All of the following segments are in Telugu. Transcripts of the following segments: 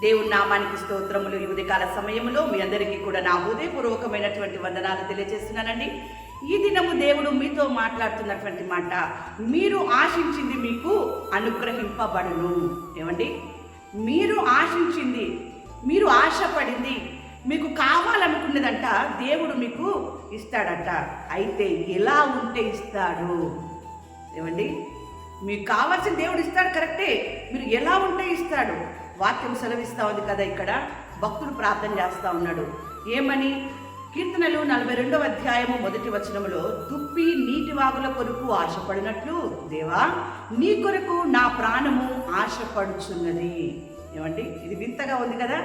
దేవుని నామానికి స్తోత్రములు. ఈ ఉదయకాల సమయంలో మీ అందరికీ కూడా నా హృదయపూర్వకమైనటువంటి వందనాలు తెలియజేస్తున్నానండి ఈ దినము దేవుడు మీతో మాట్లాడుతున్నటువంటి మాట మీరు ఆశించింది మీకు అనుగ్రహింపబడును. ఏమండి? మీరు ఆశించింది మీరు ఆశపడింది మీకు కావాలనుకున్నదంట దేవుడు మీకు ఇస్తాడట. అయితే ఎలా ఉంటే ఇస్తాడు? ఏమండి? మీకు కావాల్సిన దేవుడు ఇస్తాడు కరెక్టే. మీరు ఎలా ఉంటే ఇస్తాడు? వాక్యం సెలవిస్తూ ఉంది కదా ఇక్కడ. భక్తుడు ప్రార్థన చేస్తా ఉన్నాడు. ఏమని? కీర్తనలు నలభై రెండవ అధ్యాయము మొదటి వచనములో తుప్పి నీటి వాగుల కొరకు ఆశపడినట్లు దేవా నీ కొరకు నా ప్రాణము ఆశపడుచున్నది. ఏమండి? ఇది వింతగా ఉంది కదా.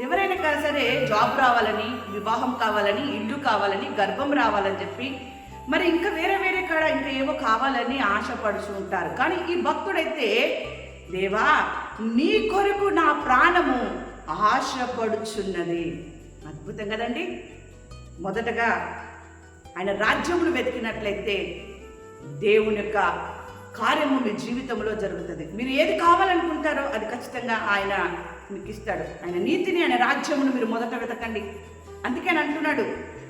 ఎవరైనా కా సరే జాబ్ రావాలని వివాహం కావాలని ఇల్లు కావాలని గర్భం రావాలని చెప్పి మరి ఇంకా వేరే వేరే కాడ ఇంకా ఏవో కావాలని ఆశపడుచు ఉంటారు కానీ ఈ భక్తుడైతే దేవా నీ కొరకు నా ప్రాణము ఆశపడుచున్నది. అద్భుతం కదండి? మొదటగా ఆయన రాజ్యమును వెతికినట్లయితే దేవుని యొక్క కార్యము మీ జీవితంలో జరుగుతుంది. మీరు ఏది కావాలనుకుంటారో అది ఖచ్చితంగా ఆయన మీకు ఇస్తాడు. ఆయన నీతిని ఆయన రాజ్యమును మీరు మొదట వెతకండి. అందుకే ఆయన అంటున్నాడు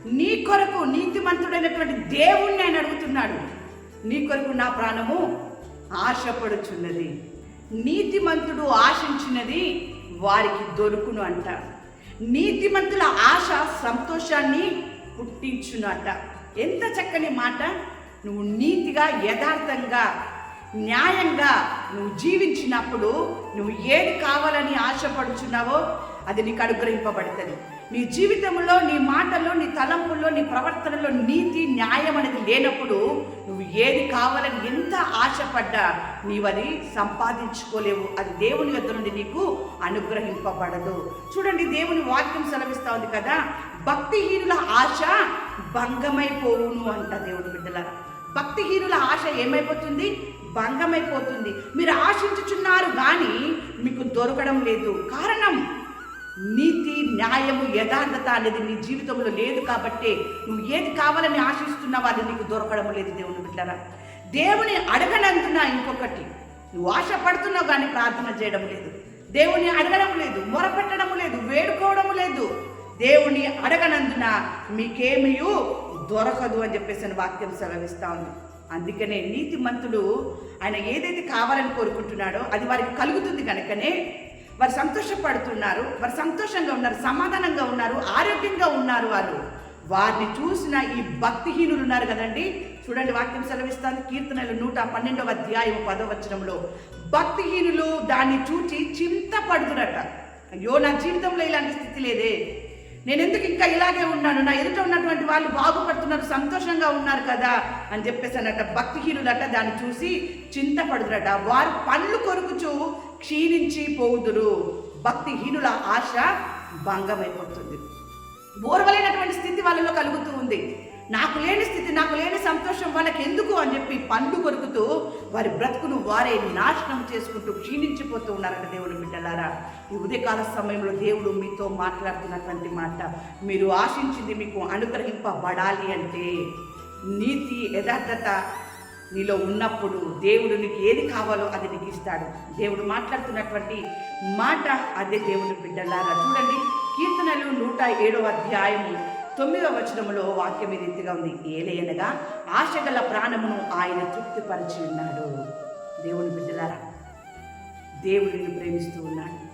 నీ కొరకు నీతిమంతుడైనటువంటి దేవుణ్ణి ఆయన అడుగుతున్నాడు. నీ కొరకు నా ప్రాణము ఆశపడుచున్నది. నీతిమంతుడు ఆశించినది వారికి దొరుకును అంట. నీతిమంతుల ఆశ సంతోషాన్ని పుట్టించును అంట ఎంత చక్కని మాట. నువ్వు నీతిగా యథార్థంగా న్యాయంగా నువ్వు జీవించినప్పుడు నువ్వు ఏది కావాలని ఆశపడుచున్నావో అది నీకు అనుగ్రహింపబడుతుంది. నీ జీవితంలో నీ మాటల్లో నీ తలంపుల్లో నీ ప్రవర్తనలో నీతి న్యాయం అనేది లేనప్పుడు నువ్వు ఏది కావాలని ఎంత ఆశపడ్డా నీవది సంపాదించుకోలేవు. అది దేవుని యొద్ నుండి నీకు అనుగ్రహింపబడదు. చూడండి దేవుని వాక్యం సెలవిస్తా ఉంది కదా భక్తిహీనుల ఆశ భంగమైపోవును అంట దేవుని బిడ్డలారా. భక్తిహీనుల ఆశ ఏమైపోతుంది? భంగమైపోతుంది. మీరు ఆశించుచున్నారు కానీ మీకు దొరకడం లేదు. కారణం నీతి న్యాయము యథార్థత అనేది నీ జీవితంలో లేదు కాబట్టి నువ్వు ఏది కావాలని ఆశిస్తున్నావు అది నీకు దొరకడం లేదు దేవుని బిడ్డరా. దేవుని అడగనందున ఇంకొకటి నువ్వు ఆశపడుతున్నావు కానీ ప్రార్థన చేయడం లేదు. దేవుని అడగడం లేదు మొరపెట్టడం లేదు వేడుకోవడం లేదు. దేవుని అడగనందున మీకేమీ దొరకదు అని చెప్పేసి అని వాక్యం సెలవిస్తా ఉంది. అందుకనే నీతిమంతుడు ఆయన ఏదైతే కావాలని కోరుకుంటున్నాడో అది వారికి కలుగుతుంది కనుకనే వారు సంతోషపడుతున్నారు వారు సంతోషంగా ఉన్నారు సమాధానంగా ఉన్నారు ఆరోగ్యంగా ఉన్నారు వారు వారిని చూసిన ఈ భక్తిహీనులు ఉన్నారు కదండి. చూడండి వాక్యం సెలవిస్తాను కీర్తనలు నూట పన్నెండవ అధ్యాయం పదవచనంలో భక్తిహీనులు దాన్ని చూచి చింతపడుతున్నట అయ్యో నా జీవితంలో ఇలాంటి స్థితి లేదే. నేను ఎందుకు ఇంకా ఇలాగే ఉన్నాను? నా ఎదుట ఉన్నటువంటి వాళ్ళు బాగుపడుతున్నారు సంతోషంగా ఉన్నారు కదా అని చెప్పేసి అన్నట భక్తిహీనులట దాన్ని చూసి చింతపడుతున్నట వారు పళ్ళు కొరుకుచూ క్షీణించి పోవుదురు. భక్తిహీనుల ఆశ భంగమైపోతుంది. బోర్వలైనటువంటి స్థితి వాళ్ళలో కలుగుతూ ఉంది. నాకు లేని స్థితి నాకు లేని సంతోషం వాళ్ళకి ఎందుకు అని చెప్పి పండు కొరుకుతూ వారి బ్రతుకును వారే నాశనం చేసుకుంటూ క్షీణించిపోతూ ఉన్నారట దేవుడు బిడ్డలారా. ఈ ఉదయకాల సమయంలో దేవుడు మీతో మాట్లాడుతున్నటువంటి మాట మీరు ఆశించింది మీకు అనుగ్రహింపబడాలి అంటే నీతి యథార్థత నీలో ఉన్నప్పుడు దేవుడు నీకు ఏది కావాలో అది నీకు ఇస్తాడు. దేవుడు మాట్లాడుతున్నటువంటి మాట అదే దేవుని బిడ్డలారా. చూడండి కీర్తనలు నూట ఏడవ అధ్యాయము తొమ్మిదవ వచనములో వాక్యం ఈ రీతిగా ఉంది. ఏలయనగా ఆశగల ప్రాణమును ఆయన తృప్తిపరిచి ఉన్నాడు. దేవుని బిడ్డలారా దేవుడిని ప్రేమిస్తూ ఉన్నాడు.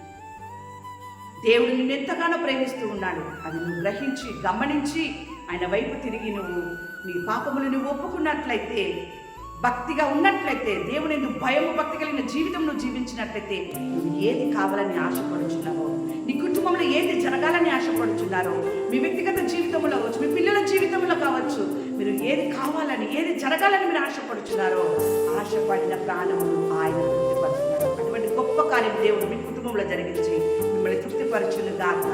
దేవుడు నిన్ను ఎంతగానో ప్రేమిస్తూ ఉన్నాడు. అది నువ్వు గ్రహించి గమనించి ఆయన వైపు తిరిగి నువ్వు నీ పాపములు నువ్వు ఒప్పుకున్నట్లయితే భక్తిగా ఉన్నట్లయితే దేవుని ఎందుకు భయము భక్తి కలిగిన జీవితం నువ్వు జీవించినట్లయితే నువ్వు ఏది కావాలని ఆశపడుచున్నావో నీ కుటుంబంలో ఏది జరగాలని ఆశపడుచున్నారో మీ వ్యక్తిగత జీవితంలో కావచ్చు మీ పిల్లల జీవితంలో కావచ్చు మీరు ఏది కావాలని ఏది జరగాలని మీరు ఆశపడుచున్నారో ఆశపడిన ప్రాణములు ఆయన తృప్తిపరుచున్నారు అటువంటి గొప్ప కార్యం దేవుడు మీ కుటుంబంలో జరిగించి మిమ్మల్ని తృప్తిపరచును గాక